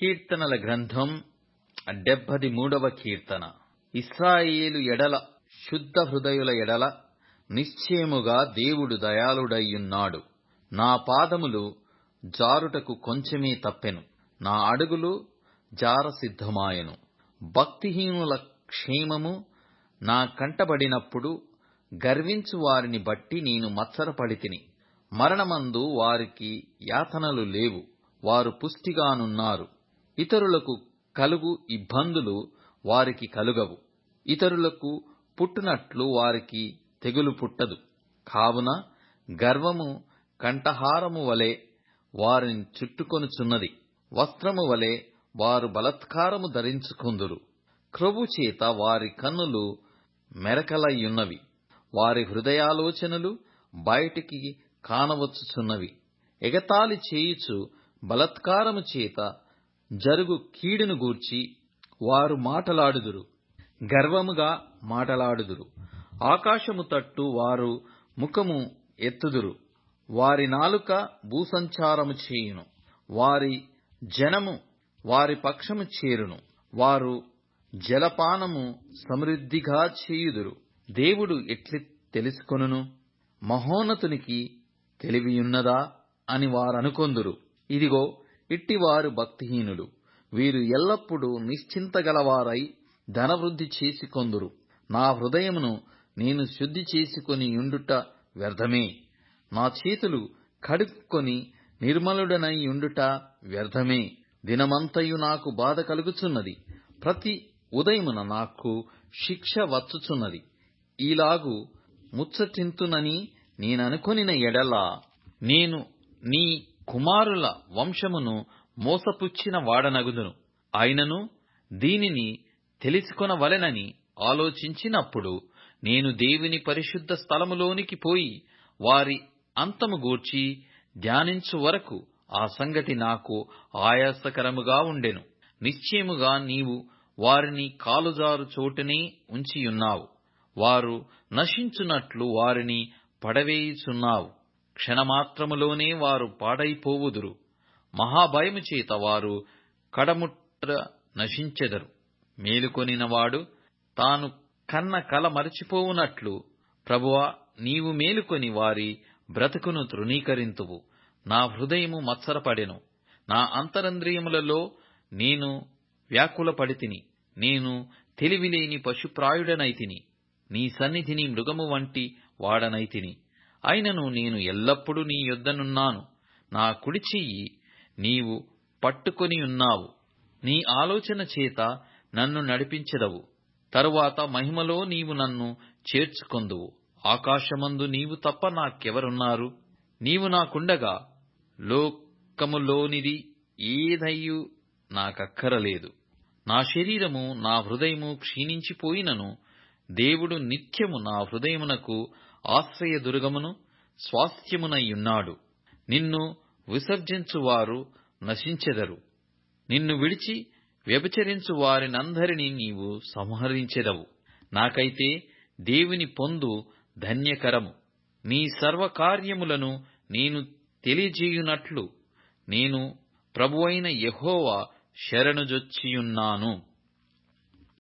కీర్తనల గ్రంథం డెబ్బది మూడవ కీర్తన. ఇస్రాయేలు ఎడల శుద్ధ హృదయుల ఎడల నిశ్చయముగా దేవుడు దయాళుడయ్యున్నాడు. నా పాదములు జారుటకు కొంచెమే తప్పెను. నా అడుగులు జారసిద్ధమాయెను. భక్తిహీనుల క్షేమము నా కంటబడినప్పుడు గర్వించు వారిని బట్టి నేను మత్సరపడితిని. మరణమందు వారికి యాతనలు లేవు. వారు పుష్టిగానున్నారు. ఇతరులకు కలుగు ఇబ్బందులు వారికి కలుగవు. ఇతరులకు పుట్టునట్లు వారికి తెగులు పుట్టదు. కావున గర్వము కంఠహారము వలె వారిని చుట్టుకొనుచున్నది. వస్త్రము వలె వారు బలత్కారము ధరించుకుందురు. క్రొవ్వు చేత వారి కన్నులు మెరకలయ్యున్నవి. వారి హృదయాలోచనలు బయటికి కానవచ్చుచున్నవి. ఎగతాళి చేయుచు బలత్కారము చేత జరుగు కీడును గూర్చి వారు మాటలాడుదురు. గర్వముగా మాటలాడుదురు. ఆకాశము తట్టు వారు ముఖము ఎత్తుదురు. వారి నాలుక భూసంచారము చేయును. వారి జనము వారి పక్షము చేరును. వారు జలపానము సమృద్ధిగా చేయుదురు. దేవుడు ఎట్లి తెలుసుకొనును? మహోన్నతునికి తెలివియున్నదా అని వారనుకొందురు. ఇదిగో ఇట్టివారు భక్తిహీనులు. వీరు ఎల్లప్పుడూ నిశ్చింతగలవారై ధనవృద్ధి చేసుకొందురు. నా హృదయమును నేను శుద్ధి చేసుకొని యుండుట వ్యర్థమే. నా చేతులు కడుక్కొని నిర్మలుడనై యుండుట వ్యర్థమే. దినమంతయు నాకు బాధ కలుగుచున్నది. ప్రతి ఉదయమున నాకు శిక్ష వచ్చుచున్నది. ఈలాగు ముచ్చటింతునని నేననుకొనిన ఎడల నేను నీ కుమారుల వంశమును మోసపుచ్చిన వాడనగుదును. ఆయనను దీనిని తెలుసుకొనవలెనని ఆలోచించినప్పుడు నేను దేవుని పరిశుద్ధ స్థలములోనికి పోయి వారి అంతము గూర్చి ధ్యానించు వరకు ఆ సంగతి నాకు ఆయాసకరముగా ఉండెను. నిశ్చయముగా నీవు వారిని కాలుజారు చోటనే ఉంచియున్నావు. వారు నశించునట్లు వారిని పడవేయుచున్నావు. క్షణమాత్రములోనే వారు పాడైపోవుదురు. మహాభయము చేత వారు కడముట్ట నశించెదరు. మేలుకొనినవాడు తాను కన్న కల మరచిపోవునట్లు ప్రభువా నీవు మేలుకొని వారి బ్రతుకును తృణీకరింతువు. నా హృదయము మత్సరపడెను. నా అంతరంద్రియములలో నేను వ్యాకులపడితిని. నేను తెలివిలేని పశుప్రాయుడనైతిని. నీ సన్నిధిని మృగము వంటి వాడనైతిని. అయినను నేను ఎల్లప్పుడూ నీ యొద్దనున్నాను. నా కుడి చెయ్యి నీవు పట్టుకొని ఉన్నావు. నీ ఆలోచన చేత నన్ను నడిపించెదవు. తరువాత మహిమలో నీవు నన్ను చేర్చుకొందువు. ఆకాశమందు నీవు తప్ప నాకెవరున్నారు? నీవు నాకుండగా లోకములోనిది ఏదయ్యూ నాకక్కరలేదు. నా శరీరము నా హృదయము క్షీణించిపోయినను. దేవుడు నిత్యము నా హృదయమునకు ఆశ్రయదుర్గమును స్వాస్థ్యమునయ్యున్నాడు. నిన్ను విసర్జించువారు నశించెదరు. నిన్ను విడిచి వ్యభిచరించు వారినందరినీ నీవు సంహరించెదవు. నాకైతే దేవుని పొందు ధన్యకరము. నీ సర్వకార్యములను నేను తెలియజేయునట్లు నేను ప్రభువైన యెహోవా శరణుజొచ్చియున్నాను.